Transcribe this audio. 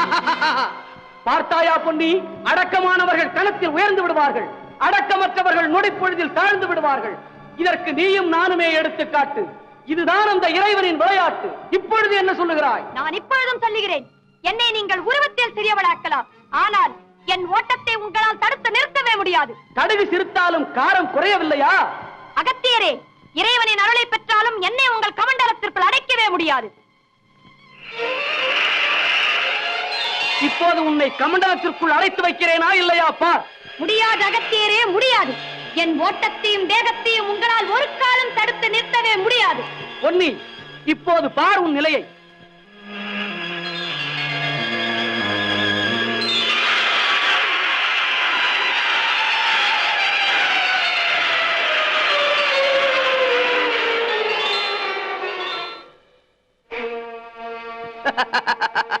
பார்த்தாயா பொன்னி? அடக்கமானவர்கள் கணத்தில் உயர்ந்து விடுவார்கள். அடக்கமற்றவர்கள் நொடிப்பொழுதில் தாழ்ந்து விடுவார்கள். இதற்கு நீயும் நானுமே எடுத்துக்காட்டு. இதுதான் அந்த இறைவனின் விளையாட்டு. இப்பொழுது என்ன சொல்லுகிறாய்? நான் இப்பொழுதும் சொல்லுகிறேன். என்னை நீங்கள் உருவத்தில் சிறியவளாக்கலாம். ஆனால் என் ஓட்டத்தை உங்களால் தடுத்து நிறுத்தவே முடியாது. கடுகு சிரித்தாலும் காரம் குறையவில்லையா? அகத்தியரே இறைவனின் அருளை பெற்றாலும் என்னை உங்கள் கமண்டலத்திற்குள் அடைக்கவே முடியாது. இப்போது உன்னை கமண்டலத்திற்குள் அழைத்து வைக்கிறேனா இல்லையா பார் முடியாது அகத்தியரே முடியாது. என் ஓட்டத்தையும் வேகத்தையும் உங்களால் ஒரு காலம் தடுத்து நிறுத்தவே முடியாது. பொன்னி இப்போது பார் உன் நிலையை. ha ha ha